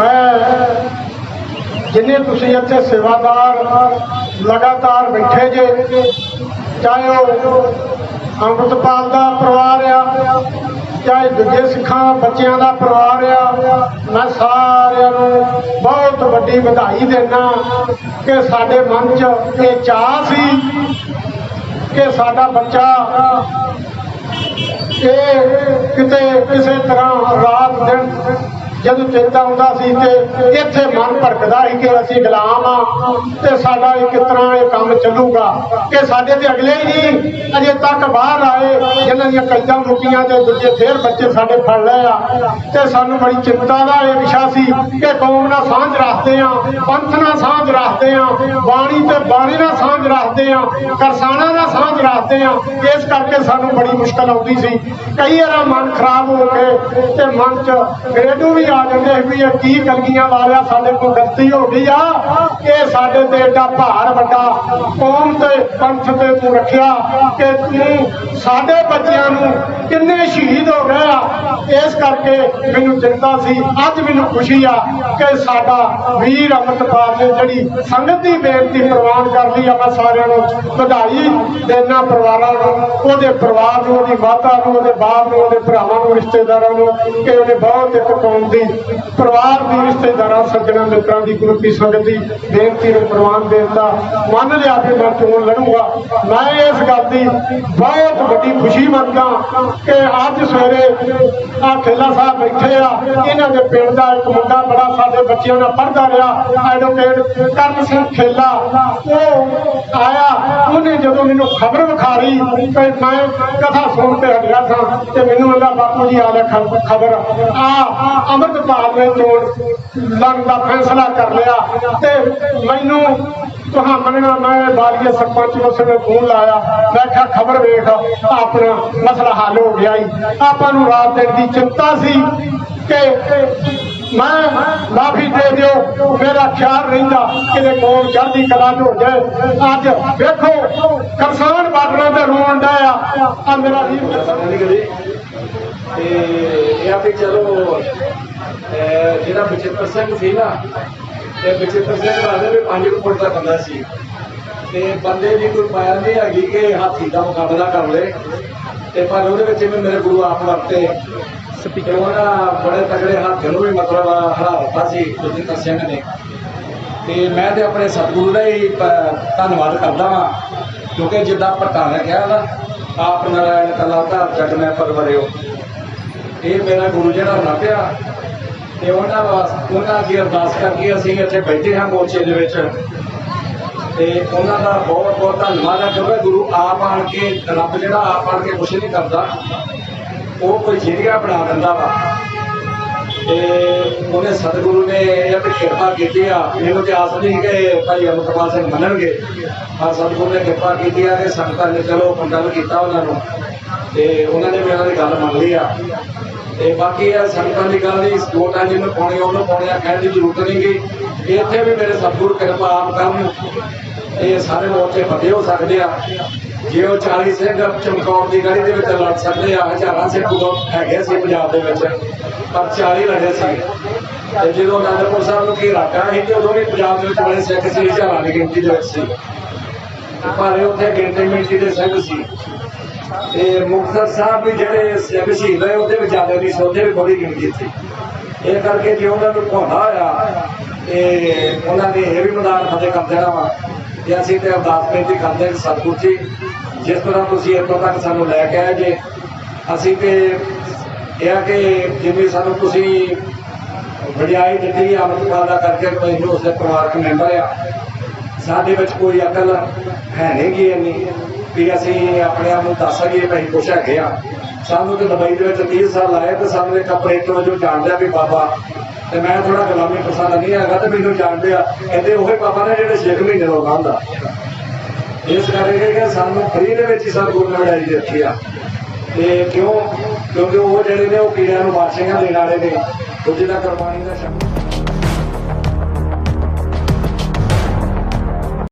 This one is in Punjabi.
ਮੈਂ ਜਿੰਨੇ ਤੁਸੀਂ ਇੱਥੇ ਸੇਵਾਦਾਰ ਲਗਾਤਾਰ ਬੈਠੇ ਜੇ, ਚਾਹੇ ਉਹ ਅੰਮ੍ਰਿਤਪਾਲ ਦਾ ਪਰਿਵਾਰ ਆ, ਚਾਹੇ ਦੂਜੇ ਸਿੱਖਾਂ, ਬੱਚਿਆਂ ਦਾ ਪਰਿਵਾਰ ਆ, ਮੈਂ ਸਾਰਿਆਂ ਨੂੰ ਬਹੁਤ ਵੱਡੀ ਵਧਾਈ ਦੇਣਾ ਕਿ ਸਾਡੇ ਮਨ 'ਚ ਇਹ ਚਾਹ ਸੀ ਕਿ ਸਾਡਾ ਬੱਚਾ ਇਹ ਕਿਤੇ ਕਿਸੇ ਤਰ੍ਹਾਂ ਰਾਤ ਦਿਨ ਜਦੋਂ ਚਿੰਤਾ ਆਉਂਦਾ ਸੀ ਤੇ ਇੱਥੇ ਮਨ ਭੜਕਦਾ ਸੀ ਕਿ ਅਸੀਂ ਗੁਲਾਮ ਆ ਤੇ ਸਾਡਾ ਇਹ ਕਿਸ ਤਰ੍ਹਾਂ ਇਹ ਕੰਮ ਚੱਲੂਗਾ ਕਿ ਸਾਡੇ ਤੇ ਅਗਲੇ ਹੀ ਨਹੀਂ, ਅਜੇ ਤੱਕ ਬਾਹਰ ਆਏ, ਜਿਨ੍ਹਾਂ ਦੀਆਂ ਕੈਦਾਂ ਮੁੱਕੀਆਂ ਤੇ ਦੂਜੇ ਫੇਰ ਬੱਚੇ ਸਾਡੇ ਫੜ ਲਏ ਆ। ਤੇ ਸਾਨੂੰ ਬੜੀ ਚਿੰਤਾ ਦਾ ਇਹ ਵਿਸ਼ਾ ਸੀ ਕਿ ਕੌਮ ਨਾਲ ਸਾਂਝ ਰੱਖਦੇ ਆ, ਪੰਥ ਨਾਲ ਸਾਂਝ ਰੱਖਦੇ ਆ, ਬਾਣੀ ਤੇ ਬਾਣੀ ਨਾਲ ਸਾਂਝ ਰੱਖਦੇ ਆ ਕਰਸਾਣਾ ਨਾਲ ਸਾਂਝ ਰੱਖਦੇ ਆ ਇਸ ਕਰਕੇ ਸਾਨੂੰ ਬੜੀ ਮੁਸ਼ਕਲ ਆਉਂਦੀ ਸੀ। ਕਈ ਵਾਰ ਮਨ ਖਰਾਬ ਹੋ ਕੇ ਤੇ ਮਨ ਚ ਗਰੇਡੂ ਵੀ ਆ ਜਾਂਦੇ ਵੀ ਇਹ ਕੀ ਕਲਗੀਆਂ ਵਾਲਿਆ ਸਾਡੇ ਕੋਲ ਗਲਤੀ ਹੋ ਗਈ ਆ। ਇਹ ਸਾਡੇ ਤੇ ਏਡਾ ਭਾਰ ਵੱਡਾ, ਕੌਮ ਤੇ ਪੰਥ ਤੇ ਤੂੰ ਰੱਖਿਆ ਕਿ ਤੂੰ ਸਾਡੇ ਬੱਚਿਆਂ ਨੂੰ ਕਿੰਨੇ ਸ਼ਹੀਦ ਹੋ ਗਏ ਇਸ ਕਰਕੇ ਮੈਨੂੰ ਚਿੰਤਾ ਸੀ, ਅੱਜ ਮੈਨੂੰ ਖੁਸ਼ੀ ਆ ਕਿ ਸਾਡਾ ਵੀਰ ਅਮਰਤਪਾਲ ਨੇ ਜਿਹੜੀ ਸੰਗਤ ਦੀ ਬੇਨਤੀ ਪ੍ਰਵਾਨ ਕਰ ਲਈ ਆ, ਮੈਂ ਸਾਰਿਆਂ ਨੂੰ ਵਧਾਈ ਦੇਣਾ ਪਰਿਵਾਰਾਂ ਨੂੰ, ਉਹਦੇ ਪਰਿਵਾਰ ਨੂੰ, ਉਹਦੀ ਮਾਤਾ ਨੂੰ, ਉਹਦੇ ਬਾਪ ਨੂੰ, ਉਹਦੇ ਭਰਾਵਾਂ ਨੂੰ, ਰਿਸ਼ਤੇਦਾਰਾਂ ਨੂੰ ਕਿ ਉਹਨੇ ਬਹੁਤ ਇੱਕ ਕੌਮ ਦੀ, ਪਰਿਵਾਰ ਦੀ, ਰਿਸ਼ਤੇਦਾਰਾਂ, ਸੱਜਣਾਂ, ਮਿੱਤਰਾਂ ਦੀ ਗੁਰੂ ਕੀ ਸੰਗਤ ਦੀ ਬੇਨਤੀ ਨੂੰ ਪ੍ਰਵਾਨ ਦੇਣ ਦਾ ਮੰਨ ਲਿਆ ਕਿ ਮੈਂ ਚੋਣ ਲੜੂਗਾ। ਮੈਂ ਇਸ ਗੱਲ ਦੀ ਬਹੁਤ ਵੱਡੀ ਖੁਸ਼ੀ ਮੰਨਦਾ ਕਿ ਅੱਜ ਸਵੇਰੇ ਆ ਖੇਲਾ ਸਾਹਿਬ ਬੈਠੇ ਆ। ਇਹਨਾਂ ਦੇ ਪਿੰਡ ਦਾ ਇੱਕ ਮੁੰਡਾ ਬੜਾ ਸਾਡੇ ਬੱਚਿਆਂ ਨਾਲ ਪੜ੍ਹਦਾ ਰਿਹਾ ਐਡਵੋਕੇਟ ਕਰਨ ਸਿੰਘ ਖੇਲਾ। ਉਹ ਆਇਆ। ਉਹਨੇ ਜਦੋਂ ਮੈਨੂੰ ਖਬਰ ਵਿਖਾਈ ਤੇ ਮੈਂ ਕਥਾ ਸੁਣ ਕੇ ਹਟਿਆ ਸਾਂ ਤੇ ਮੈਨੂੰ ਕਹਿੰਦਾ ਬਾਪੂ ਜੀ ਆ ਲੈ ਖਬਰ ਆ ਅੰਮ੍ਰਿਤਪਾਲ ਨੇ ਚੋਣ ਲੜਨ ਦਾ ਫੈਸਲਾ ਕਰ ਲਿਆ ਤੇ ਮੈਨੂੰ ਤੁਹਾਂ ਮੰਨਣਾ, ਮੈਂ ਬਾਲੀਏ ਸਰਪੰਚ ਨੂੰ ਸਵੇਰੇ ਫੋਨ ਲਾਇਆ। ਮੈਂ ਕਿਹਾ, ਖਬਰ ਵੇਖ, ਆਪਣਾ ਮਸਲਾ ਹੱਲ ਹੋ ਗਿਆ ਈ ਆਪਾਂ ਨੂੰ ਰਾਤ ਦੀ ਚਿੰਤਾ ਸੀ ਕਿ ਮੈਂ ਮਾਫੀ ਦੇ ਦਿਓ, ਮੇਰਾ ਖਿਆਲ ਰਹਿੰਦਾ ਕਿਤੇ ਕੌਮ ਚੜ੍ਹਦੀ ਕਲਾ ਹੋ ਜਾਏ। ਅੱਜ ਵੇਖੋ ਕਿਸਾਨ ਬਾਦਲਾਂ ਤੇ ਰੋਣ ਡਿਆ ਆ। ਮੇਰਾ ਵੀਰ ਤੇ ਇਹ ਆ ਵੀ ਚਲੋ ਜਿਹੜਾ ਬਚਿੱਤਰ ਸਿੰਘ ਸੀ ਨਾ, ਤੇ ਬਚਿੱਤਰ ਸਿੰਘ ਰਾਜੇ ਵੀ 5 ਫੁੱਟ ਦਾ ਬੰਦਾ ਸੀ। ਤੇ ਬੰਦੇ ਦੀ ਕੋਈ ਪਾਇਆ ਨਹੀਂ ਹੈਗੀ ਕਿ ਹਾਥੀ ਦਾ ਮੁਕਾਬਲਾ ਕਰ ਲੇ ਤੇ ਪਰ ਉਹਦੇ ਵਿੱਚ ਵੀ ਮੇਰੇ ਗੁਰੂ ਆਪ ਵਰਤੇ ਤੇ ਉਹਨਾਂ ਬੜੇ ਤਗੜੇ ਹੱਥ ਨੂੰ ਵੀ ਮਤਲਬ ਹਰਾ ਦਿੱਤਾ ਸੀ ਬਚਿੱਤਰ ਸਿੰਘ ਨੇ ਤੇ ਮੈਂ ਤੇ ਆਪਣੇ ਸਤਿਗੁਰੂ ਦਾ ਹੀ ਧੰਨਵਾਦ ਕਰਦਾ ਵਾਂ, ਕਿਉਂਕਿ ਜਿੱਦਾਂ ਭੱਟਾ ਨੇ ਕਿਹਾ ਨਾ, ਆਪ ਨਾਰਾਇਣ ਕਲਾ ਧਾਰ ਜਗ ਮੈਂ ਪਰਵਰਿਓ ਇਹ ਮੇਰਾ ਗੁਰੂ ਜਿਹੜਾ ਨਾਪਿਆ ਤੇ ਉਹਨਾਂ ਵਾਸਤੇ ਉਹਨਾਂ ਦੀ ਅਰਦਾਸ ਕਰਕੇ ਅਸੀਂ ਇੱਥੇ ਬੈਠੇ ਹਾਂ ਮੋਰਚੇ ਦੇ ਵਿੱਚ। ਤੇ ਉਹਨਾਂ ਦਾ ਬਹੁਤ ਬਹੁਤ ਧੰਨਵਾਦ ਹੈ, ਕਿਉਂਕਿ ਗੁਰੂ ਆਪ ਆਣ ਕੇ, ਰੱਬ ਜਿਹੜਾ ਆਪ ਆਣ ਕੇ ਕੁਛ ਨਹੀਂ ਕਰਦਾ, ਉਹ ਕੋਈ ਜਰੀਆ ਬਣਾ ਦਿੰਦਾ ਵਾ। ਤੇ ਉਹਨੇ ਸਤਿਗੁਰੂ ਨੇ ਇਹ ਵੀ ਕਿਰਪਾ ਕੀਤੀ ਆ। ਮੈਨੂੰ ਤੇ ਆਸ ਨਹੀਂ ਕਿ ਭਾਈ ਅਮਰਪਾਲ ਸਿੰਘ ਮੰਨਣਗੇ। ਆ ਸਤਿਗੁਰੂ ਨੇ ਕਿਰਪਾ ਕੀਤੀ ਆ ਕਿ ਸੰਗਤਾਂ ਨੇ ਚਲੋ ਮੰਡਲ ਕੀਤਾ ਉਹਨਾਂ ਨੂੰ। ਤੇ ਉਹਨਾਂ ਨੇ ਮੇਰਾ ਉਹਨਾਂ ਦੀ ਗੱਲ ਮੰਨ ਲਈ ਆ। ਤੇ ਬਾਕੀ ਇਹ ਸੰਗਤਾਂ ਦੀ ਗੱਲ ਦੀ ਵੋਟਾਂ ਜਿਹਨੂੰ ਪਾਉਣੀ ਉਹਨੂੰ ਪਾਉਣੀ ਆ, ਕਹਿਣ ਦੀ ਜ਼ਰੂਰਤ ਨਹੀਂ ਗਈ ਇੱਥੇ ਵੀ ਮੇਰੇ ਸਤਿਗੁਰੂ ਕਿਰਪਾ ਆਪ ਕਰਨ। ਇਹ ਸਾਰੇ ਮੋਰਚੇ ਫਤਿਹ ਹੋ ਸਕਦੇ ਆ। ਜੇ ਉਹ 40 ਸਿੰਘ ਚਮਕੌਰ ਦੀ ਗੜੀ ਦੇ ਵਿੱਚ ਲੜ ਸਕਦੇ ਆ, ਹਜ਼ਾਰਾਂ ਸਿੰਘ ਉਦੋਂ ਹੈਗੇ ਸੀ ਪੰਜਾਬ ਦੇ ਵਿੱਚ, ਪਰ 40 ਲੜੇ ਸੀ। ਤੇ ਜਦੋਂ ਅਨੰਦਪੁਰ ਸਾਹਿਬ ਨੂੰ ਕੀ ਰਾਕਾ ਸੀ ਤੇ ਉਦੋਂ ਵੀ ਪੰਜਾਬ ਦੇ ਵਿੱਚ ਬੜੇ ਸਿੱਖ ਸੀ, ਹਜ਼ਾਰਾਂ ਦੀ ਗਿਣਤੀ ਦੇ ਵਿੱਚ ਸੀ। ਪਰ ਉੱਥੇ ਗਿਣਤੀ ਮਿੰਟੀ ਦੇ ਸਿੰਘ ਸੀ। ਤੇ ਮੁਕਤਸਰ ਸਾਹਿਬ ਵੀ ਜਿਹੜੇ ਸਿੰਘ ਸ਼ਹੀਦ ਹੋਏ, ਉਹਦੇ ਵਿੱਚ ਜ਼ਿਆਦਾ ਨਹੀਂ ਸੀ, ਉੱਥੇ ਵੀ ਬੜੀ ਗਿਣਤੀ ਸੀ। ਇਹ ਕਰਕੇ ਜੇ ਉਹਨਾਂ ਨੂੰ ਭਾਉਂਦਾ ਹੋਇਆ ਤੇ ਉਹਨਾਂ ਨੇ ਇਹ ਵੀ ਮੈਦਾਨ ਫਤਿਹ ਕਰ ਦੇਣਾ ਵਾ ਤੇ ਅਸੀਂ ਤੇ ਅਰਦਾਸ ਬੇਨਤੀ ਕਰਦੇ ਹਾਂ ਕਿ ਸਤਿਗੁਰੂ ਜੀ ਜਿਸ ਤਰ੍ਹਾਂ ਤੁਸੀਂ ਇੱਥੋਂ ਤੱਕ ਸਾਨੂੰ ਲੈ ਕੇ ਆਏ ਜੇ, ਅਸੀਂ ਤੇ ਇਹ ਆ ਕਿ ਜਿਵੇਂ ਸਾਨੂੰ ਤੁਸੀਂ ਵਡਿਆਈ ਦਿੱਤੀ ਅਮਰਪਾਲ ਦਾ ਕਰਕੇ ਮੈਨੂੰ ਉਸਦੇ ਪਰਿਵਾਰਕ ਮੈਂਬਰ ਆ। ਸਾਡੇ ਵਿੱਚ ਕੋਈ ਅਕਲ ਹੈ ਨਹੀਂ ਗੀ ਇੰਨੀ ਵੀ ਅਸੀਂ ਆਪਣੇ ਆਪ ਨੂੰ ਦੱਸ ਸਕੀਏ ਭਾਈ ਕੁਛ ਹੈਗੇ ਆ। ਸਾਨੂੰ ਤੇ ਦੁਬਈ ਦੇ ਵਿੱਚ 30 ਸਾਲ ਲਾਏ ਤੇ ਸਾਨੂੰ ਇੱਕ ਆਪਰੇਟਰ ਵਜੋਂ ਜਾਣਦਾ ਵੀ ਬਾਬਾ ਤੇ ਮੈਂ ਥੋੜਾ ਗੁਲਾਮੀ ਪਸੰਦ ਨਹੀਂ ਹੈਗਾ ਤੇ ਮੈਨੂੰ ਜਾਣਦੇ ਆ। ਕਹਿੰਦੇ ਉਹੇ ਪਾਪਾ ਨੇ ਜਿਹੜੇ 6 ਮਹੀਨੇ ਦਾ ਗਾਂਦਾ ਇਸ ਕਰਕੇ ਕਿ ਸਾਨੂੰ ਫਰੀ ਦੇ ਵਿੱਚ ਹੀ ਸਾਨੂੰ ਗੁਰੂ ਨੇ ਵਡਾਈ ਦਿੱਤੀ ਆ। ਤੇ ਕਿਉਂ? ਕਿਉਂਕਿ ਉਹ ਜਿਹੜੇ ਨੇ ਉਹ ਕੀੜਿਆਂ ਨੂੰ ਵਾਸ਼ਿੰਗਾਂ ਦੇਣ ਵਾਲੇ ਨੇ। ਉਹ ਜਿਹਦਾ ਕੁਰਬਾਨੀ ਦਾ ਸ਼ਬਦ